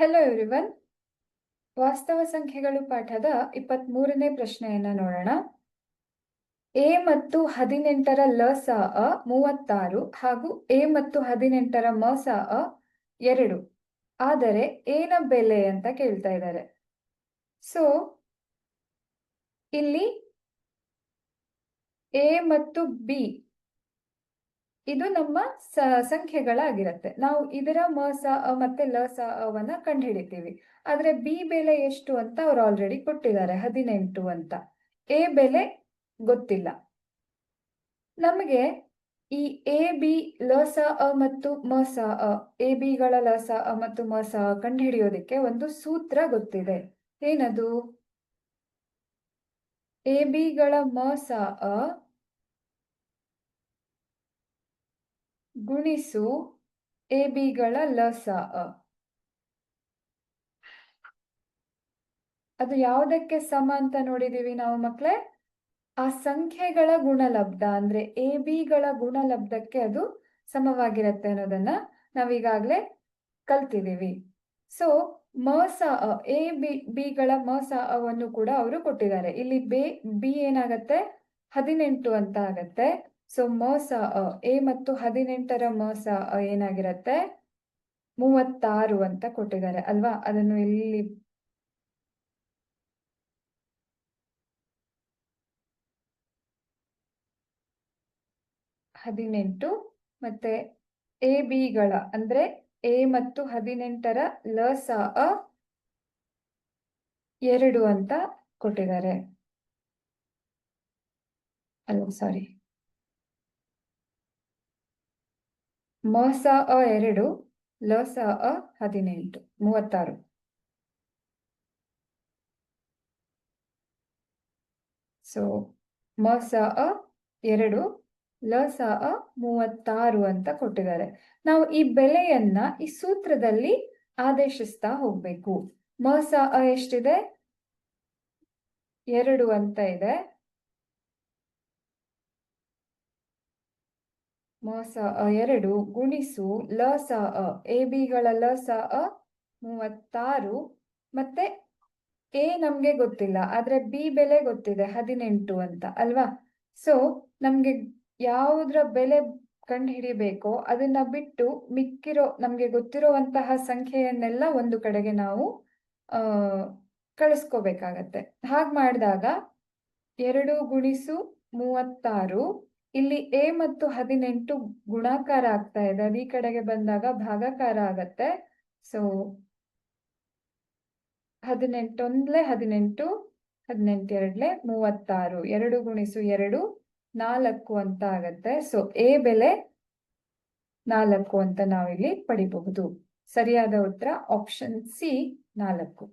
Hello everyone ವಾಸ್ತವ ಸಂಖ್ಯೆಗಳು ಪಾಠದ ಇಪ್ಪತ್ತ್ ಮೂರನೇ ಪ್ರಶ್ನೆಯನ್ನ ನೋಡೋಣ. ಎ ಮತ್ತು ಹದಿನೆಂಟರ ಲ ಸ ಅ ಮೂವತ್ತಾರು ಹಾಗೂ ಎ ಮತ್ತು ಹದಿನೆಂಟರ ಮ ಸ ಅ ಎರಡು. ಆದರೆ ಏನ ಬೆಲೆ ಅಂತ ಕೇಳ್ತಾ ಇದ್ದಾರೆ. ಸೊ ಇಲ್ಲಿ ಎ ಮತ್ತು ಬಿ ಇದು ನಮ್ಮ ಸ, ಸಂಖ್ಯೆಗಳಾಗಿರುತ್ತೆ. ನಾವು ಇದರ ಮ, ಸ ಮತ್ತೆ ಲ, ಸ ಅವನ್ನ ಕಂಡುಹಿಡಿತೀವಿ. ಆದ್ರೆ ಬಿ ಬೆಲೆ ಎಷ್ಟು ಅಂತ ಅವ್ರು ಆಲ್ರೆಡಿ ಕೊಟ್ಟಿದ್ದಾರೆ, ಹದಿನೆಂಟು ಅಂತ. ಎ ಬೆಲೆ ಗೊತ್ತಿಲ್ಲ. ನಮಗೆ ಈ ಎ, ಬಿ, ಲ, ಸ, ಅ ಮತ್ತು ಮ, ಸ, ಅ, ಎ, ಬಿಗಳ ಲ, ಸ, ಅ ಮತ್ತು ಮ, ಸ ಕಂಡುಹಿಡಿಯೋದಕ್ಕೆ ಒಂದು ಸೂತ್ರ ಗೊತ್ತಿದೆ. ಏನದು? ಎ, ಬಿಗಳ ಮ, ಸ, ಅ ಗುಣಿಸು ಎ ಬಿಗಳ ಲಸ ಅದು ಯಾವುದಕ್ಕೆ ಸಮ ಅಂತ ನೋಡಿದೀವಿ ನಾವು ಮಕ್ಳೇ? ಆ ಸಂಖ್ಯೆಗಳ ಗುಣಲಬ್ಧ ಅಂದ್ರೆ ಎ ಬಿಗಳ ಗುಣಲಬ್ಧಕ್ಕೆ ಅದು ಸಮವಾಗಿರತ್ತೆ ಅನ್ನೋದನ್ನ ನಾವೀಗಾಗ್ಲೇ ಕಲ್ತಿದೀವಿ ಸೊ ಮಸ ಎ ಬಿ ಬಿಗಳ ಮ ಸ ಅವನ್ನು ಕೂಡ ಅವರು ಕೊಟ್ಟಿದ್ದಾರೆ. ಇಲ್ಲಿ ಬೇ ಬಿ ಏನಾಗತ್ತೆ? ಹದಿನೆಂಟು ಅಂತ ಆಗತ್ತೆ. ಸೊ ಮಸ ಎ ಮತ್ತು ಹದಿನೆಂಟರ ಮಸ ಏನಾಗಿರತ್ತೆ? ಮೂವತ್ತಾರು ಅಂತ ಕೊಟ್ಟಿದ್ದಾರೆ, ಅಲ್ವಾ? ಅದನ್ನು ಇಲ್ಲಿ ಹದಿನೆಂಟು ಮತ್ತೆ ಎ, ಬಿಗಳ, ಅಂದ್ರೆ ಎ ಮತ್ತು ಹದಿನೆಂಟರ ಲ ಸ ಅ, ಎರಡು ಅಂತ ಕೊಟ್ಟಿದ್ದಾರೆ. ಅಲ್ಲ ಸಾರಿ ಮ ಸ ಅ ಎರಡು ಲ ಸ ಅ ಹದಿನೆಂಟು, ಮೂವತ್ತಾರು. ಸೊ ಮ ಸ ಅ ಎರಡು ಲ ಸ ಅ ಮೂವತ್ತಾರು ಅಂತ ಕೊಟ್ಟಿದ್ದಾರೆ. ನಾವು ಈ ಬೆಲೆಯನ್ನ ಈ ಸೂತ್ರದಲ್ಲಿ ಆದೇಶಿಸ್ತಾ ಹೋಗ್ಬೇಕು. ಮ ಸ ಅ ಎಷ್ಟಿದೆ? ಎರಡು ಅಂತ ಇದೆ. ಮ ಸ ಅ ಎರಡು ಗುಣಿಸು ಲ ಸ ಅ. ಎ ಬಿಗಳ ಲ, ಸ, ಅ ಮೂವತ್ತಾರು. ಮತ್ತೆ ಎ ನಮ್ಗೆ ಗೊತ್ತಿಲ್ಲ, ಆದ್ರೆ ಬಿ ಬೆಲೆ ಗೊತ್ತಿದೆ, ಹದಿನೆಂಟು ಅಂತ, ಅಲ್ವಾ? ಸೊ ನಮ್ಗೆ ಯಾವುದ್ರ ಬೆಲೆ ಕಂಡು ಹಿಡಿಬೇಕೋ ಅದನ್ನ ಬಿಟ್ಟು ಮಿಕ್ಕಿರೋ, ನಮ್ಗೆ ಗೊತ್ತಿರುವಂತಹ ಸಂಖ್ಯೆಯನ್ನೆಲ್ಲ ಒಂದು ಕಡೆಗೆ ನಾವು, ಆ, ಕಳಿಸ್ಕೋಬೇಕಾಗತ್ತೆ. ಹಾಗೆ ಮಾಡಿದಾಗ ಎರಡು ಗುಣಿಸು ಮೂವತ್ತಾರು ಇಲ್ಲಿ ಎ ಮತ್ತು ಹದಿನೆಂಟು ಗುಣಾಕಾರ ಆಗ್ತಾ ಇದೆ. ಅದು ಈ ಕಡೆಗೆ ಬಂದಾಗ ಭಾಗಾಕಾರ ಆಗತ್ತೆ. ಸೊ ಹದಿನೆಂಟೊಂದ್ಲೆ ಹದಿನೆಂಟು, ಹದಿನೆಂಟೆರಡ್ಲೆ ಮೂವತ್ತಾರು. ಎರಡು ಗುಣಿಸು ಎರಡು, ನಾಲ್ಕು ಅಂತ ಆಗತ್ತೆ. ಸೊ ಎ ಬೆಲೆ ನಾಲ್ಕು ಅಂತ ನಾವಿಲ್ಲಿ ಪಡಿಬಹುದು. ಸರಿಯಾದ ಉತ್ತರ ಆಪ್ಷನ್ ಸಿ ನಾಲ್ಕು.